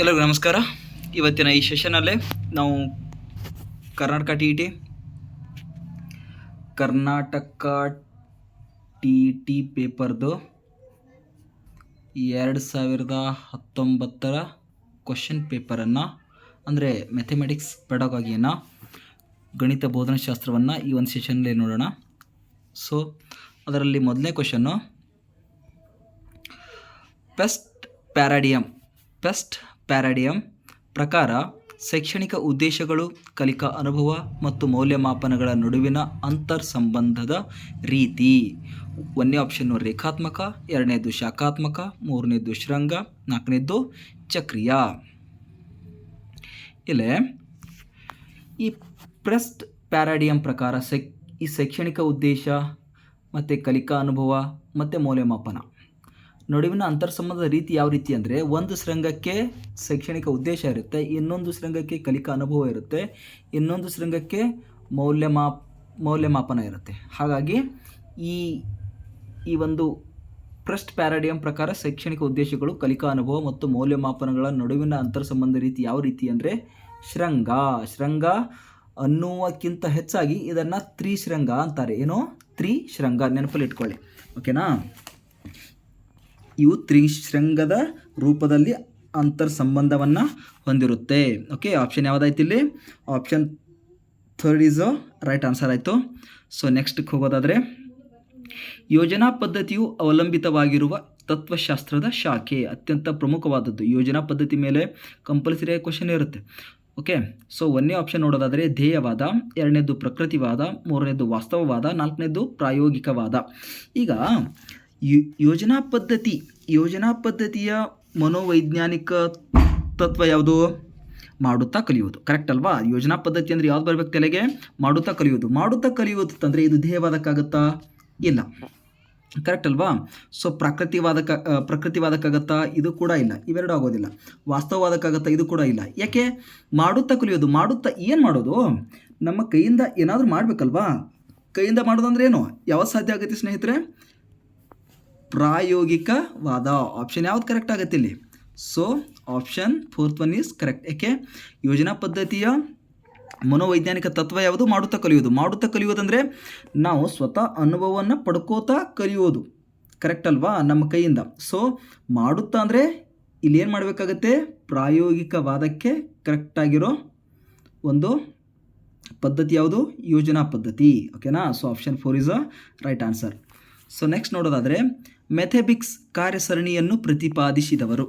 ಎಲ್ಲರಿಗೂ ನಮಸ್ಕಾರ. ಇವತ್ತಿನ ಈ ಸೆಷನಲ್ಲೇ ನಾವು Karnataka T T, Karnataka T T ಪೇಪರ್ದು ಎರಡು ಸಾವಿರದ ಹತ್ತೊಂಬತ್ತರ ಕ್ವಶನ್ ಪೇಪರನ್ನು, ಅಂದರೆ ಮೆಥಮೆಟಿಕ್ಸ್ ಪೆಡಗಾಗಿಯನ್ನು, ಗಣಿತ ಬೋಧನಾಶಾಸ್ತ್ರವನ್ನು ಈ ಒಂದು ಸೆಷನ್ಲೇ ನೋಡೋಣ. ಸೊ ಅದರಲ್ಲಿ ಮೊದಲನೇ question, pest paradigm, pest paradigm ಪ್ರಕಾರ ಶೈಕ್ಷಣಿಕ ಉದ್ದೇಶಗಳು, ಕಲಿಕಾ ಅನುಭವ ಮತ್ತು ಮೌಲ್ಯಮಾಪನಗಳ ನಡುವಿನ ಅಂತರ್ ಸಂಬಂಧದ ರೀತಿ. ಒಂದನೇ ಆಪ್ಷನ್ನು ರೇಖಾತ್ಮಕ, ಎರಡನೇದು ಶಾಖಾತ್ಮಕ, ಮೂರನೇದು ಶೃಂಗ, ನಾಲ್ಕನೇದು ಚಕ್ರೀಯ. ಇಲ್ಲೇ ಈ ಪ್ರೆಸ್ಟ್ ಪ್ಯಾರಾಡಿಯಂ ಪ್ರಕಾರ ಈ ಶೈಕ್ಷಣಿಕ ಉದ್ದೇಶ, ಮತ್ತು ಕಲಿಕಾ ಅನುಭವ, ಮತ್ತು ಮೌಲ್ಯಮಾಪನ. ನಡುವಿನ ಅಂತರ್ಸಂಬಂಧದ ರೀತಿ ಯಾವ ರೀತಿ ಅಂದರೆ ಒಂದು ಶೃಂಗಕ್ಕೆ ಶೈಕ್ಷಣಿಕ ಉದ್ದೇಶ ಇರುತ್ತೆ, ಇನ್ನೊಂದು ಶೃಂಗಕ್ಕೆ ಕಲಿಕಾ ಅನುಭವ ಇರುತ್ತೆ, ಇನ್ನೊಂದು ಶೃಂಗಕ್ಕೆ ಮೌಲ್ಯಮಾಪ್ ಮೌಲ್ಯಮಾಪನ ಇರುತ್ತೆ. ಹಾಗಾಗಿ ಈ ಈ ಒಂದು ಪ್ರಸ್ಟ್ ಪ್ಯಾರಾಡಿಯಂ ಪ್ರಕಾರ ಶೈಕ್ಷಣಿಕ ಉದ್ದೇಶಗಳು, ಕಲಿಕಾ ಅನುಭವ ಮತ್ತು ಮೌಲ್ಯಮಾಪನಗಳ ನಡುವಿನ ಅಂತರ್ಸಂಬಂಧ ರೀತಿ ಯಾವ ರೀತಿ ಅಂದರೆ ಶೃಂಗ. ಶೃಂಗ ಅನ್ನುವಕ್ಕಿಂತ ಹೆಚ್ಚಾಗಿ ಇದನ್ನು ತ್ರಿಶೃಂಗ ಅಂತಾರೆ. ಏನೋ? ತ್ರಿಶೃಂಗ ನೆನಪಲ್ಲಿ ಇಟ್ಕೊಳ್ಳಿ. ಓಕೆನಾ ಇವು ತ್ರಿಶೃಂಗದ ರೂಪದಲ್ಲಿ ಅಂತರ್ ಸಂಬಂಧವನ್ನು ಹೊಂದಿರುತ್ತೆ. ಓಕೆ ಆಪ್ಷನ್ ಯಾವುದಾಯ್ತು ಇಲ್ಲಿ? Option third is right answer ಆಯಿತು. ಸೊ ನೆಕ್ಸ್ಟ್ಗೆ ಹೋಗೋದಾದರೆ, ಯೋಜನಾ ಪದ್ಧತಿಯು ಅವಲಂಬಿತವಾಗಿರುವ ತತ್ವಶಾಸ್ತ್ರದ ಶಾಖೆ, ಅತ್ಯಂತ ಪ್ರಮುಖವಾದದ್ದು. ಯೋಜನಾ ಪದ್ಧತಿ ಮೇಲೆ ಕಂಪಲ್ಸರಿ ಕ್ವಶನ್ ಇರುತ್ತೆ. ಓಕೆ ಸೊ ಒಂದೇ ಆಪ್ಷನ್ ನೋಡೋದಾದರೆ, ಧ್ಯೇಯವಾದ ಎರಡನೇದು ಪ್ರಕೃತಿವಾದ ಮೂರನೇದು ವಾಸ್ತವವಾದ ನಾಲ್ಕನೇದು ಪ್ರಾಯೋಗಿಕವಾದ. ಈಗ ಯೋಜನಾ ಪದ್ಧತಿ, ಯೋಜನಾ ಪದ್ಧತಿಯ ಮನೋವೈಜ್ಞಾನಿಕ ತತ್ವ ಯಾವುದು? ಮಾಡುತ್ತಾ ಕಲಿಯುವುದು. ಕರೆಕ್ಟ್ ಅಲ್ವಾ? ಯೋಜನಾ ಪದ್ಧತಿ ಅಂದರೆ ಯಾವ್ದು ಬರಬೇಕು ತಲೆಗೆ? ಮಾಡುತ್ತಾ ಕಲಿಯುವುದು. ಮಾಡುತ್ತಾ ಕಲಿಯುವುದು ಅಂತಂದರೆ ಇದು ಧ್ಯೇಯವಾದಕ್ಕಾಗುತ್ತಾ ಇಲ್ಲ. ಕರೆಕ್ಟ್ ಅಲ್ವಾ? ಸೊ ಪ್ರಕೃತಿವಾದಕ ಪ್ರಕೃತಿವಾದಕ್ಕಾಗತ್ತಾ? ಇದು ಕೂಡ ಇಲ್ಲ. ಇವೆರಡೂ ಆಗೋದಿಲ್ಲ. ವಾಸ್ತವವಾದಕ್ಕಾಗತ್ತಾ? ಇದು ಕೂಡ ಇಲ್ಲ. ಯಾಕೆ? ಮಾಡುತ್ತಾ ಕಲಿಯೋದು ಮಾಡುತ್ತಾ ಏನು ಮಾಡೋದು? ನಮ್ಮ ಕೈಯಿಂದ ಏನಾದರೂ ಮಾಡಬೇಕಲ್ವಾ? ಕೈಯಿಂದ ಮಾಡೋದಂದ್ರೆ ಏನು? ಯಾವ ಸಾಧ್ಯ ಆಗುತ್ತೆ ಸ್ನೇಹಿತರೆ? ಪ್ರಾಯೋಗಿಕವಾದ ಆಪ್ಷನ್ ಯಾವ್ದು ಕರೆಕ್ಟ್ ಆಗುತ್ತೆ ಇಲ್ಲಿ? So option fourth one is correct ಯಾಕೆ ಯೋಜನಾ ಪದ್ಧತಿಯ ಮನೋವೈಜ್ಞಾನಿಕ ತತ್ವ ಯಾವುದು? ಮಾಡುತ್ತಾ ಕಲಿಯೋದು ಮಾಡುತ್ತಾ ಕಲಿಯೋದಂದರೆ ನಾವು ಸ್ವತಃ ಅನುಭವವನ್ನು ಪಡ್ಕೋತಾ ಕಲಿಯೋದು ಕರೆಕ್ಟ್ ಅಲ್ವಾ? ನಮ್ಮ ಕೈಯಿಂದ. ಸೊ ಮಾಡುತ್ತಾ ಅಂದರೆ ಇಲ್ಲಿ ಏನು ಮಾಡಬೇಕಾಗತ್ತೆ? ಪ್ರಾಯೋಗಿಕವಾದಕ್ಕೆ ಕರೆಕ್ಟಾಗಿರೋ ಒಂದು ಪದ್ಧತಿ ಯಾವುದು? ಯೋಜನಾ ಪದ್ಧತಿ. ಓಕೆನಾ so option four is a right answer so next ನೋಡೋದಾದರೆ ಮೆಥೆಬಿಕ್ಸ್ ಕಾರ್ಯಸರಣಿಯನ್ನು ಪ್ರತಿಪಾದಿಸಿದವರು.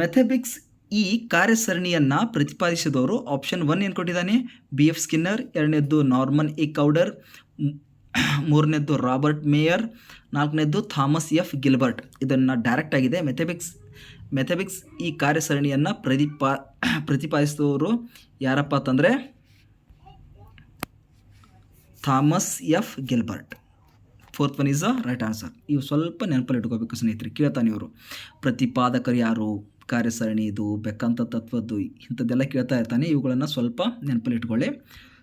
ಮೆಥೆಬಿಕ್ಸ್ ಈ ಕಾರ್ಯಸರಣಿಯನ್ನು ಪ್ರತಿಪಾದಿಸಿದವರು ಆಪ್ಷನ್ ಒನ್ ಏನು ಕೊಟ್ಟಿದ್ದಾನೆ? ಬಿ ಎಫ್ ಸ್ಕಿನ್ನರ್, ಎರಡನೇದ್ದು ನಾರ್ಮನ್ ಎ ಕೌಡರ್, ಮೂರನೇದ್ದು ರಾಬರ್ಟ್ ಮೇಯರ್, ನಾಲ್ಕನೇದ್ದು ಥಾಮಸ್ ಎಫ್ ಗಿಲ್ಬರ್ಟ್. ಇದನ್ನು ಡೈರೆಕ್ಟ್ ಆಗಿದೆ ಮೆಥೆಬಿಕ್ಸ್. ಮೆಥೆಬಿಕ್ಸ್ ಈ ಕಾರ್ಯಸರಣಿಯನ್ನು ಪ್ರತಿಪಾ, ಪ್ರತಿಪಾದಿಸಿದವರು ಯಾರಪ್ಪ ಅಂತಂದರೆ? Thomas F Gilbert. Fourth one is a right answer ಇವು ಸ್ವಲ್ಪ ನೆನಪಲ್ಲಿ ಇಟ್ಕೋಬೇಕು ಸ್ನೇಹಿತರೆ, ಕೇಳ್ತಾನೆ ಇವರು. ಪ್ರತಿಪಾದಕರು ಯಾರು? ಕಾರ್ಯಸರಣಿ ಇದು ಬೆಕ್ಕಂತ ತತ್ವದ್ದು, ಇಂಥದ್ದೆಲ್ಲ ಕೇಳ್ತಾ ಇರ್ತಾನೆ. ಇವುಗಳನ್ನು ಸ್ವಲ್ಪ ನೆನಪಲ್ಲಿ ಇಟ್ಕೊಳ್ಳಿ.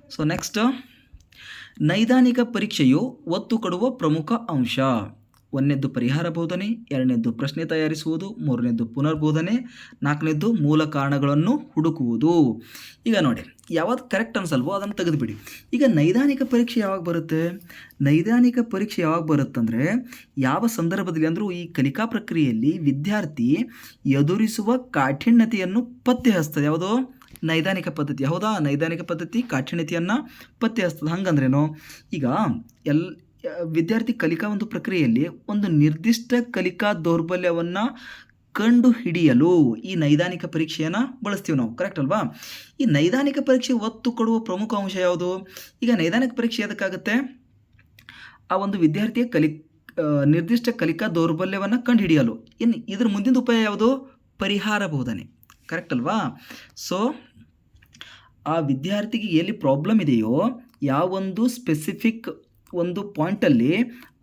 ಸೊ ನೆಕ್ಸ್ಟ್ ನೈದಾನಿಕ ಪರೀಕ್ಷೆಯು ಒತ್ತು ಕೊಡುವ ಪ್ರಮುಖ ಅಂಶ. ಒಂದನೇದ್ದು ಪರಿಹಾರ ಬೋಧನೆ, ಎರಡನೇದ್ದು ಪ್ರಶ್ನೆ ತಯಾರಿಸುವುದು, ಮೂರನೇದ್ದು ಪುನರ್ಬೋಧನೆ, ನಾಲ್ಕನೇದ್ದು ಮೂಲ ಕಾರಣಗಳನ್ನು ಹುಡುಕುವುದು. ಈಗ ನೋಡಿ, ಯಾವ್ದು ಕರೆಕ್ಟ್ ಅನ್ಸಲ್ವೋ ಅದನ್ನು ತೆಗೆದುಬಿಡಿ. ಈಗ ನೈದಾನಿಕ ಪರೀಕ್ಷೆ ಯಾವಾಗ ಬರುತ್ತೆ? ನೈದಾನಿಕ ಪರೀಕ್ಷೆ ಯಾವಾಗ ಬರುತ್ತಂದರೆ ಯಾವ ಸಂದರ್ಭದಲ್ಲಿ ಅಂದರೂ ಈ ಕಲಿಕಾ ಪ್ರಕ್ರಿಯೆಯಲ್ಲಿ ವಿದ್ಯಾರ್ಥಿ ಎದುರಿಸುವ ಕಾಠಿಣ್ಯತೆಯನ್ನು ಪತ್ತೆ ಹಚ್ತದೆ ಯಾವುದೋ? ನೈದಾನಿಕ ಪದ್ಧತಿ. ಹೌದಾ? ನೈದಾನಿಕ ಪದ್ಧತಿ ಕಾಠಿಣ್ಯತೆಯನ್ನು ಪತ್ತೆ ಹಚ್ತದೆ ಹಂಗಂದ್ರೇನು? ಈಗ ಎಲ್ ವಿದ್ಯಾರ್ಥಿ ಕಲಿಕಾ ಒಂದು ಪ್ರಕ್ರಿಯೆಯಲ್ಲಿ ಒಂದು ನಿರ್ದಿಷ್ಟ ಕಲಿಕಾ ದೌರ್ಬಲ್ಯವನ್ನು ಕಂಡು ಹಿಡಿಯಲು ಈ ನೈದಾನಿಕ ಪರೀಕ್ಷೆಯನ್ನು ಬಳಸ್ತೀವಿ ನಾವು ಕರೆಕ್ಟ್ ಅಲ್ವಾ? ಈ ನೈದಾನಿಕ ಪರೀಕ್ಷೆ ಒತ್ತು ಕೊಡುವ ಪ್ರಮುಖ ಅಂಶ ಯಾವುದು? ಈಗ ನೈದಾನಿಕ ಪರೀಕ್ಷೆ ಅದಕ್ಕಾಗುತ್ತೆ ಆ ಒಂದು ವಿದ್ಯಾರ್ಥಿಯ ಕಲಿ ನಿರ್ದಿಷ್ಟ ಕಲಿಕಾ ದೌರ್ಬಲ್ಯವನ್ನು ಕಂಡುಹಿಡಿಯಲು. ಇನ್ನು ಇದ್ರ ಮುಂದಿನ ಉಪಾಯ ಯಾವುದು? ಪರಿಹಾರ ಬೋಧನೆ ಕರೆಕ್ಟ್ ಅಲ್ವಾ? ಸೊ ಆ ವಿದ್ಯಾರ್ಥಿಗೆ ಎಲ್ಲಿ ಪ್ರಾಬ್ಲಮ್ ಇದೆಯೋ ಯಾವೊಂದು ಸ್ಪೆಸಿಫಿಕ್ ಒಂದು ಪಾಯಿಂಟಲ್ಲಿ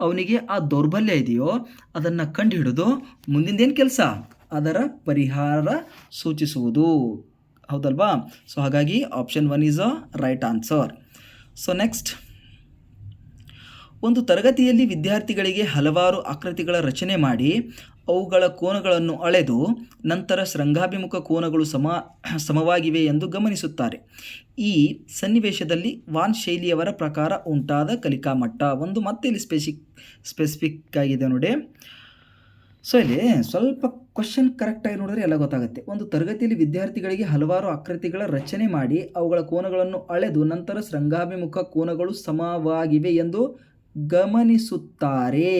ಅವನಿಗೆ ಆ ದೌರ್ಬಲ್ಯ ಇದೆಯೋ ಅದನ್ನು ಕಂಡುಹಿಡಿದು ಮುಂದಿಂದೇನು ಕೆಲಸ? ಅದರ ಪರಿಹಾರ ಸೂಚಿಸುವುದು. ಹೌದಲ್ವಾ? ಸೊ ಹಾಗಾಗಿ option one is a right answer so next ಒಂದು ತರಗತಿಯಲ್ಲಿ ವಿದ್ಯಾರ್ಥಿಗಳಿಗೆ ಹಲವಾರು ಆಕೃತಿಗಳ ರಚನೆ ಮಾಡಿ ಅವುಗಳ ಕೋನಗಳನ್ನು ಅಳೆದು ನಂತರ ಶೃಂಗಾಭಿಮುಖ ಕೋನಗಳು ಸಮ, ಸಮವಾಗಿವೆ ಎಂದು ಗಮನಿಸುತ್ತಾರೆ. ಈ ಸನ್ನಿವೇಶದಲ್ಲಿ ವಾನ್ ಶೈಲಿಯವರ ಪ್ರಕಾರ ಉಂಟಾದ ಕಲಿಕಾ ಮಟ್ಟ ಒಂದು ಮತ್ತೆ ಇಲ್ಲಿ ಸ್ಪೆಸಿಕ್, ಸ್ಪೆಸಿಫಿಕ್ ಆಗಿದೆ ನೋಡಿ. ಸೊ ಇಲ್ಲಿ ಸ್ವಲ್ಪ ಕ್ವಶನ್ ಕರೆಕ್ಟಾಗಿ ನೋಡಿದ್ರೆ ಎಲ್ಲ ಗೊತ್ತಾಗುತ್ತೆ. ಒಂದು ತರಗತಿಯಲ್ಲಿ ವಿದ್ಯಾರ್ಥಿಗಳಿಗೆ ಹಲವಾರು ಆಕೃತಿಗಳ ರಚನೆ ಮಾಡಿ ಅವುಗಳ ಕೋನಗಳನ್ನು ಅಳೆದು ನಂತರ ಶೃಂಗಾಭಿಮುಖ ಕೋನಗಳು ಸಮವಾಗಿವೆ ಎಂದು ಗಮನಿಸುತ್ತಾರೆ.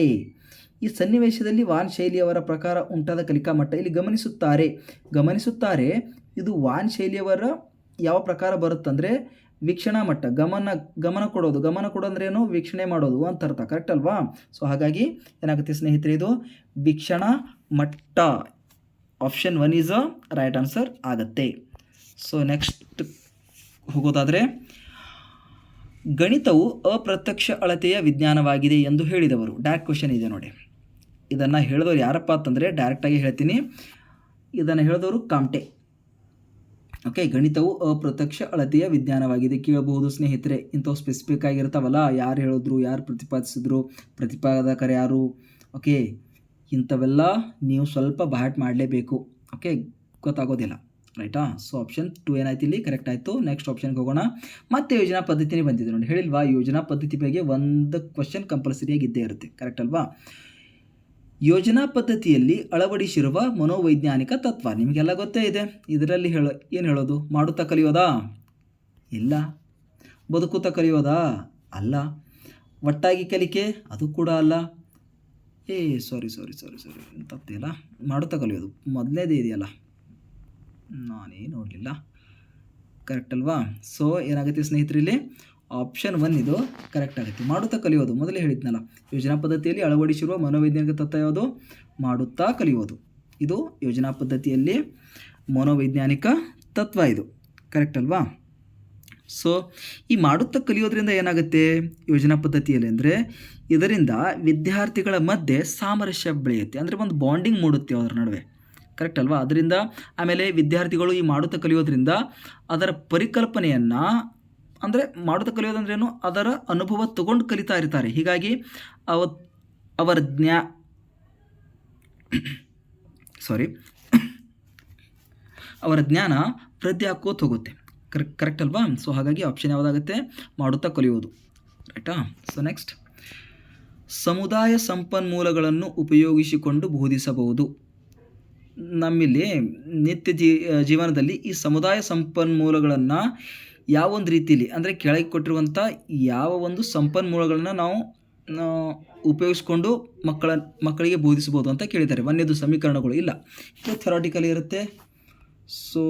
ಈ ಸನ್ನಿವೇಶದಲ್ಲಿ ವಾನ್ ಶೈಲಿಯವರ ಪ್ರಕಾರ ಉಂಟಾದ ಕಲಿಕಾ ಮಟ್ಟ ಇಲ್ಲಿ ಗಮನಿಸುತ್ತಾರೆ. ಗಮನಿಸುತ್ತಾರೆ, ಇದು ವಾನ್ ಶೈಲಿಯವರ ಯಾವ ಪ್ರಕಾರ ಬರುತ್ತಂದರೆ ವೀಕ್ಷಣಾ ಮಟ್ಟ ಗಮನ ಗಮನ ಕೊಡೋದು. ಗಮನ ಕೊಡೋದ್ರೆ ಏನು? ವೀಕ್ಷಣೆ ಮಾಡೋದು ಅಂತ ಅರ್ಥ ಕರೆಕ್ಟ್ ಅಲ್ವಾ? ಸೊ ಹಾಗಾಗಿ ಏನಾಗುತ್ತೆ ಸ್ನೇಹಿತರೆ ಇದು? ವೀಕ್ಷಣಾ ಮಟ್ಟ option one is a right answer ಆಗತ್ತೆ. ಸೊ ನೆಕ್ಸ್ಟ್ ಹೋಗೋದಾದರೆ, ಗಣಿತವು ಅಪ್ರತ್ಯಕ್ಷ ಅಳತೆಯ ವಿಜ್ಞಾನವಾಗಿದೆ ಎಂದು ಹೇಳಿದವರು. ಡೈರೆಕ್ಟ್ ಕ್ವಶನ್ ಇದೆ ನೋಡಿ. ಇದನ್ನು ಹೇಳಿದವರು ಯಾರಪ್ಪ ಅಂತಂದರೆ ಡೈರೆಕ್ಟಾಗಿ ಹೇಳ್ತೀನಿ. ಇದನ್ನು ಹೇಳಿದವರು ಕಾಮ್ಟೆ. ಓಕೆ ಗಣಿತವು ಅಪ್ರತ್ಯಕ್ಷ ಅಳತೆಯ ವಿಜ್ಞಾನವಾಗಿದೆ. ಕೇಳಬಹುದು ಸ್ನೇಹಿತರೆ, ಇಂಥವು ಸ್ಪೆಸಿಫಿಕ್ ಆಗಿರ್ತಾವಲ್ಲ, ಯಾರು ಹೇಳಿದ್ರು, ಯಾರು ಪ್ರತಿಪಾದಿಸಿದ್ರು, ಪ್ರತಿಪಾದಕರು ಯಾರು? ಓಕೆ ಇಂಥವೆಲ್ಲ ನೀವು ಸ್ವಲ್ಪ ಬಾಟ್ ಮಾಡಲೇಬೇಕು. ಓಕೆ ಗೊತ್ತಾಗೋದಿಲ್ಲ ರೈಟಾ ಸೊ ಆಪ್ಷನ್ ಟು ಏನಾಯ್ತು ಇಲ್ಲಿ? ಕರೆಕ್ಟ್ ಆಯಿತು. ನೆಕ್ಸ್ಟ್ ಆಪ್ಷನ್ಗೆ ಹೋಗೋಣ. ಮತ್ತೆ ಯೋಜನಾ ಪದ್ಧತಿನೇ ಬಂದಿದೆ ನೋಡಿ. ಹೇಳಿಲ್ವಾ? ಯೋಜನಾ ಪದ್ಧತಿ ಬಗ್ಗೆ ಒಂದು ಕ್ವಶನ್ ಕಂಪಲ್ಸರಿಯಾಗಿ ಇದ್ದೇ ಇರುತ್ತೆ. ಕರೆಕ್ಟ್ ಅಲ್ವಾ? ಯೋಜನಾ ಪದ್ಧತಿಯಲ್ಲಿ ಅಳವಡಿಸಿರುವ ಮನೋವೈಜ್ಞಾನಿಕ ತತ್ವ. ನಿಮಗೆಲ್ಲ ಗೊತ್ತೇ ಇದೆ. ಇದರಲ್ಲಿ ಹೇಳ, ಏನು ಹೇಳೋದು? ಮಾಡುತ್ತಾ ಕಲಿಯೋದಾ? ಇಲ್ಲ. ಬದುಕುತ್ತಾ ಕಲಿಯೋದಾ? ಅಲ್ಲ. ಒಟ್ಟಾಗಿ ಕಲಿಕೆ? ಅದು ಕೂಡ ಅಲ್ಲ. ಏ ಸಾರಿ ಸಾರಿ ಸಾರಿ ಸಾರಿ ತಪ್ಪಿಲ್ಲ ಮಾಡುತ್ತಾ ಕಲಿಯೋದು. ಮೊದಲನೇದೇ ಇದೆಯಲ್ಲ. ನಾನೇ ನೋಡಲಿಲ್ಲ. ಕರೆಕ್ಟ್ ಅಲ್ವಾ? ಸೊ ಏನಾಗುತ್ತೆ ಸ್ನೇಹಿತರೆ ಇಲ್ಲಿ? ಆಪ್ಷನ್ ಒನ್ ಇದು ಕರೆಕ್ಟ್ ಆಗುತ್ತೆ. ಮಾಡುತ್ತಾ ಕಲಿಯೋದು, ಮೊದಲೇ ಹೇಳಿದ್ನಲ್ಲ, ಯೋಜನಾ ಪದ್ಧತಿಯಲ್ಲಿ ಅಳವಡಿಸಿರುವ ಮನೋವೈಜ್ಞಾನಿಕ ತತ್ವ ಯಾವುದು? ಮಾಡುತ್ತಾ ಕಲಿಯೋದು. ಇದು ಯೋಜನಾ ಪದ್ಧತಿಯಲ್ಲಿ ಮನೋವೈಜ್ಞಾನಿಕ ತತ್ವ ಇದು. ಕರೆಕ್ಟ್ ಅಲ್ವಾ? ಸೊ ಈ ಮಾಡುತ್ತಾ ಕಲಿಯೋದ್ರಿಂದ ಏನಾಗುತ್ತೆ? ಯೋಜನಾ ಪದ್ಧತಿಯಲ್ಲಿ ಅಂದರೆ, ಇದರಿಂದ ವಿದ್ಯಾರ್ಥಿಗಳ ಮಧ್ಯೆ ಸಾಮರಸ್ಯ ಬೆಳೆಯುತ್ತೆ. ಅಂದರೆ ಒಂದು ಬಾಂಡಿಂಗ್ ಮೂಡುತ್ತೆ ಅದರ ನಡುವೆ. ಕರೆಕ್ಟ್ ಅಲ್ವಾ? ಅದರಿಂದ ಆಮೇಲೆ ವಿದ್ಯಾರ್ಥಿಗಳು ಈ ಮಾಡುತ್ತಾ ಕಲಿಯೋದ್ರಿಂದ ಅದರ ಪರಿಕಲ್ಪನೆಯನ್ನು ಅಂದರೆ ಮಾಡುತ್ತಾ ಕಲಿಯೋದಂದ್ರೇನು? ಅದರ ಅನುಭವ ತಗೊಂಡು ಕಲಿತಾ ಇರ್ತಾರೆ. ಹೀಗಾಗಿ ಅವ ಅವರ ಜ್ಞಾ ಸಾರಿ ಅವರ ಜ್ಞಾನ ವೃದ್ಧಿ ಹಾಕೋತ ಹೋಗುತ್ತೆ ಕರೆಕ್ಟ್ ಕರೆಕ್ಟ್ ಅಲ್ವಾ? ಸೊ ಹಾಗಾಗಿ ಆಪ್ಷನ್ ಯಾವುದಾಗುತ್ತೆ? ಮಾಡುತ್ತಾ ಕಲಿಯೋದು ರೈಟಾ ಸೊ ನೆಕ್ಸ್ಟ್ ಸಮುದಾಯ ಸಂಪನ್ಮೂಲಗಳನ್ನು ಉಪಯೋಗಿಸಿಕೊಂಡು ಬೋಧಿಸಬಹುದು. ನಮ್ಮಲ್ಲಿ ನಿತ್ಯ ಜೀವನದಲ್ಲಿ ಈ ಸಮುದಾಯ ಸಂಪನ್ಮೂಲಗಳನ್ನು ಯಾವ ಒಂದು ರೀತಿಯಲ್ಲಿ ಅಂದರೆ ಕೆಳಗೆ ಕೊಟ್ಟಿರುವಂಥ ಯಾವ ಒಂದು ಸಂಪನ್ಮೂಲಗಳನ್ನು ನಾವು ಉಪಯೋಗಿಸ್ಕೊಂಡು ಮಕ್ಕಳ, ಮಕ್ಕಳಿಗೆ ಬೋಧಿಸ್ಬೋದು ಅಂತ ಕೇಳಿದ್ದಾರೆ. ಒಂದೇದು ಸಮೀಕರಣಗಳು ಇಲ್ಲ. ಇದು ಥೆರಾಟಿಕಲಿ ಇರುತ್ತೆ. ಸೊ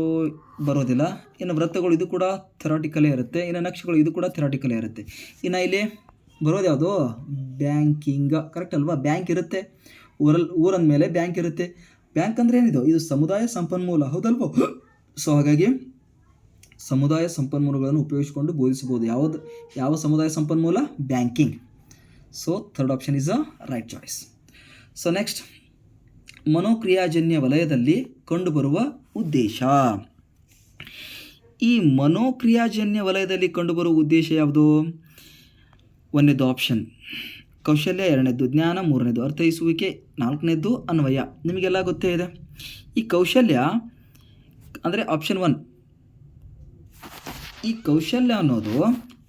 ಬರೋದಿಲ್ಲ. ಇನ್ನು ವೃತ್ತಗಳು ಇದು ಕೂಡ ಥೆರಾಟಿಕಲೇ ಇರುತ್ತೆ. ಇನ್ನು ನಕ್ಷೆಗಳು ಇದು ಕೂಡ ಥೆರಾಟಿಕಲೇ ಇರುತ್ತೆ. ಇನ್ನು ಇಲ್ಲಿ ಬರೋದು ಯಾವುದು? ಬ್ಯಾಂಕಿಂಗ್. ಕರೆಕ್ಟ್ ಅಲ್ವಾ? ಬ್ಯಾಂಕ್ ಇರುತ್ತೆ. ಊರಲ್ಲಿ ಊರಂದ ಮೇಲೆ ಬ್ಯಾಂಕ್ ಇರುತ್ತೆ. ಬ್ಯಾಂಕ್ ಅಂದರೆ ಏನಿದು? ಇದು ಸಮುದಾಯ ಸಂಪನ್ಮೂಲ. ಹೌದಲ್ವೋ? ಸೊ ಹಾಗಾಗಿ ಸಮುದಾಯ ಸಂಪನ್ಮೂಲಗಳನ್ನು ಉಪಯೋಗಿಸಿಕೊಂಡು ಬೋಧಿಸಬಹುದು. ಯಾವುದು, ಯಾವ ಸಮುದಾಯ ಸಂಪನ್ಮೂಲ? Banking. So third option is a right choice so next ಮನೋಕ್ರಿಯಾಜನ್ಯ ವಲಯದಲ್ಲಿ ಕಂಡುಬರುವ ಉದ್ದೇಶ. ಈ ಮನೋಕ್ರಿಯಾಜನ್ಯ ವಲಯದಲ್ಲಿ ಕಂಡುಬರುವ ಉದ್ದೇಶ ಯಾವುದು? ಒಂದನೇದು ಆಪ್ಷನ್ ಕೌಶಲ್ಯ ಎರಡನೇದು ಜ್ಞಾನ ಮೂರನೇದು ಅರ್ಥೈಸುವಿಕೆ ನಾಲ್ಕನೇದು ಅನ್ವಯ. ನಿಮಗೆಲ್ಲ ಗೊತ್ತೇ ಇದೆ? ಈ ಕೌಶಲ್ಯ, ಅಂದರೆ ಆಪ್ಷನ್ ಒನ್ ಈ ಕೌಶಲ್ಯ ಅನ್ನೋದು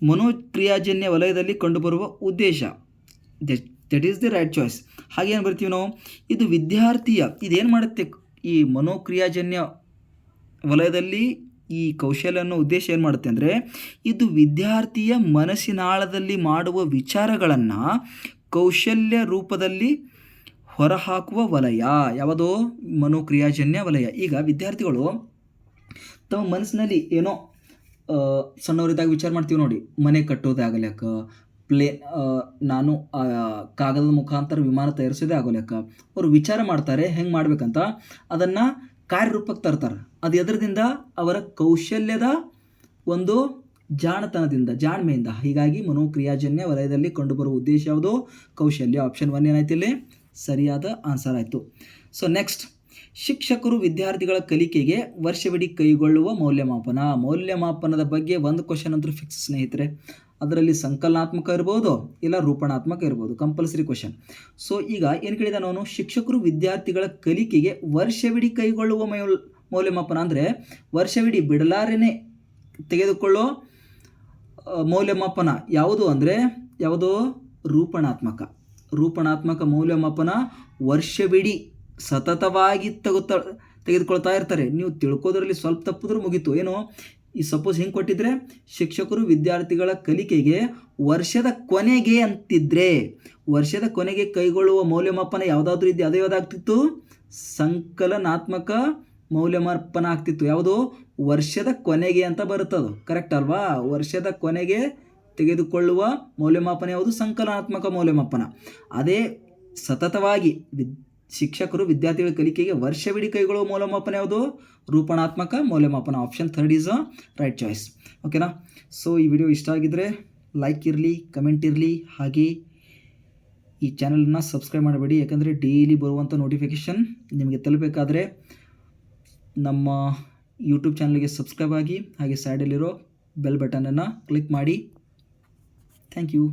ಮನೋಕ್ರಿಯಾಜನ್ಯ ವಲಯದಲ್ಲಿ ಕಂಡುಬರುವ ಉದ್ದೇಶ. That is the right choice ಹಾಗೇನು ಬರ್ತೀವಿ ನಾವು? ಇದು ವಿದ್ಯಾರ್ಥಿಯ, ಇದೇನು ಮಾಡುತ್ತೆ? ಈ ಮನೋಕ್ರಿಯಾಜನ್ಯ ವಲಯದಲ್ಲಿ ಈ ಕೌಶಲ್ಯ ಅನ್ನೋ ಉದ್ದೇಶ ಏನು ಮಾಡುತ್ತೆ ಅಂದರೆ, ಇದು ವಿದ್ಯಾರ್ಥಿಯ ಮನಸ್ಸಿನಾಳದಲ್ಲಿ ಮಾಡುವ ವಿಚಾರಗಳನ್ನು ಕೌಶಲ್ಯ ರೂಪದಲ್ಲಿ ಹೊರಹಾಕುವ ವಲಯ. ಯಾವುದೋ? ಮನೋಕ್ರಿಯಾಜನ್ಯ ವಲಯ. ಈಗ ವಿದ್ಯಾರ್ಥಿಗಳು ತಮ್ಮ ಮನಸ್ಸಿನಲ್ಲಿ ಏನೋ ಸಣ್ಣವರಿದ್ದಾಗ ವಿಚಾರ ಮಾಡ್ತೀವಿ ನೋಡಿ. ಮನೆ ಕಟ್ಟೋದಾಗಲ್ಯಾಕ ಪ್ಲೇ ನಾನು ಕಾಗದದ ಮುಖಾಂತರ ವಿಮಾನ ತಯಾರಿಸೋದೇ ಆಗೋಲ್ಯಾಕ, ಅವರು ವಿಚಾರ ಮಾಡ್ತಾರೆ, ಹೆಂಗೆ ಮಾಡ್ಬೇಕಂತ, ಅದನ್ನು ಕಾರ್ಯರೂಪಕ್ಕೆ ತರ್ತಾರೆ. ಅದು ಎದರದಿಂದ ಅವರ ಕೌಶಲ್ಯದ ಒಂದು ಜಾಣತನದಿಂದ, ಜಾಣ್ಮೆಯಿಂದ, ಹೀಗಾಗಿ ಮನೋಕ್ರಿಯಾಜನ್ಯ ವಲಯದಲ್ಲಿ ಕಂಡುಬರುವ ಉದ್ದೇಶ ಯಾವುದು ಕೌಶಲ್ಯ. ಆಪ್ಷನ್ ಒನ್ ಏನಾಯ್ತು ಇಲ್ಲಿ? ಸರಿಯಾದ ಆನ್ಸರ್ ಆಯಿತು. ಸೊ ನೆಕ್ಸ್ಟ್ ಶಿಕ್ಷಕರು ವಿದ್ಯಾರ್ಥಿಗಳ ಕಲಿಕೆಗೆ ವರ್ಷವಿಡೀ ಕೈಗೊಳ್ಳುವ ಮೌಲ್ಯಮಾಪನ. ಮೌಲ್ಯಮಾಪನದ ಬಗ್ಗೆ ಒಂದು ಕ್ವಶನ್ ಅಂತೂ ಫಿಕ್ಸ್ ಸ್ನೇಹಿತರೆ. ಅದರಲ್ಲಿ ಸಂಕಲನಾತ್ಮಕ ಇರ್ಬೋದು, ಇಲ್ಲ ರೂಪಣಾತ್ಮಕ ಇರ್ಬೋದು ಕಂಪಲ್ಸರಿ ಕ್ವಶನ್ ಸೊ ಈಗ ಏನು ಕೇಳಿದ ನಾನು? ಶಿಕ್ಷಕರು ವಿದ್ಯಾರ್ಥಿಗಳ ಕಲಿಕೆಗೆ ವರ್ಷವಿಡೀ ಕೈಗೊಳ್ಳುವ ಮೌಲ್, ಮೌಲ್ಯಮಾಪನ ಅಂದರೆ ವರ್ಷವಿಡೀ ಬಿಡಲಾರೇನೆ ತೆಗೆದುಕೊಳ್ಳೋ ಮೌಲ್ಯಮಾಪನ ಯಾವುದು ಅಂದರೆ ಯಾವುದೋ? ರೂಪಣಾತ್ಮಕ. ರೂಪಣಾತ್ಮಕ ಮೌಲ್ಯಮಾಪನ ವರ್ಷವಿಡೀ ಸತತವಾಗಿ ತೆಗುತ್ತಾ ತೆಗೆದುಕೊಳ್ತಾ ಇರ್ತಾರೆ. ನೀವು ತಿಳ್ಕೋದ್ರಲ್ಲಿ ಸ್ವಲ್ಪ ತಪ್ಪಿದ್ರೂ ಮುಗೀತು. ಏನು? ಈ ಸಪೋಸ್ ಹೆಂಗೆ ಕೊಟ್ಟಿದ್ರೆ, ಶಿಕ್ಷಕರು ವಿದ್ಯಾರ್ಥಿಗಳ ಕಲಿಕೆಗೆ ವರ್ಷದ ಕೊನೆಗೆ ಅಂತಿದ್ರೆ, ವರ್ಷದ ಕೊನೆಗೆ ಕೈಗೊಳ್ಳುವ ಮೌಲ್ಯಮಾಪನ ಯಾವುದಾದ್ರೂ ಇದೆ ಅದೇ ಯಾವುದಾಗ್ತಿತ್ತು? ಸಂಕಲನಾತ್ಮಕ ಮೌಲ್ಯಮಾಪನ ಆಗ್ತಿತ್ತು. ಯಾವುದು? ವರ್ಷದ ಕೊನೆಗೆ ಅಂತ ಬರುತ್ತದು. ಕರೆಕ್ಟ್ ಅಲ್ವಾ? ವರ್ಷದ ಕೊನೆಗೆ ತೆಗೆದುಕೊಳ್ಳುವ ಮೌಲ್ಯಮಾಪನ ಯಾವುದು? ಸಂಕಲನಾತ್ಮಕ ಮೌಲ್ಯಮಾಪನ. ಅದೇ ಸತತವಾಗಿ ವಿದ್ ಶಿಕ್ಷಕರು ವಿದ್ಯಾರ್ಥಿಗಳ ಕಲಿಕೆಗೆ ವರ್ಷವಿಡೀ ಕೈಗೊಳ್ಳುವ ಮೌಲ್ಯಮಾಪನ ಯಾವುದು? ರೂಪಣಾತ್ಮಕ ಮೌಲ್ಯಮಾಪನ option third is a right choice ಓಕೆನಾ ಸೊ ಈ ವಿಡಿಯೋ ಇಷ್ಟ ಆಗಿದ್ರೆ ಲೈಕ್ ಇರಲಿ ಕಮೆಂಟ್ ಇರಲಿ, ಹಾಗೆ ಈ ಚಾನಲನ್ನು ಸಬ್ಸ್ಕ್ರೈಬ್ ಮಾಡಬೇಡಿ. ಯಾಕಂದರೆ ಡೈಲಿ ಬರುವಂಥ ನೋಟಿಫಿಕೇಷನ್ ನಿಮಗೆ ತಲುಪಬೇಕಾದ್ರೆ ನಮ್ಮ ಯೂಟ್ಯೂಬ್ ಚಾನಲ್ಗೆ ಸಬ್ಸ್ಕ್ರೈಬ್ ಆಗಿ, ಹಾಗೆ ಸೈಡಲ್ಲಿರೋ ಬೆಲ್ ಬಟನನ್ನು ಕ್ಲಿಕ್ ಮಾಡಿ. Thank you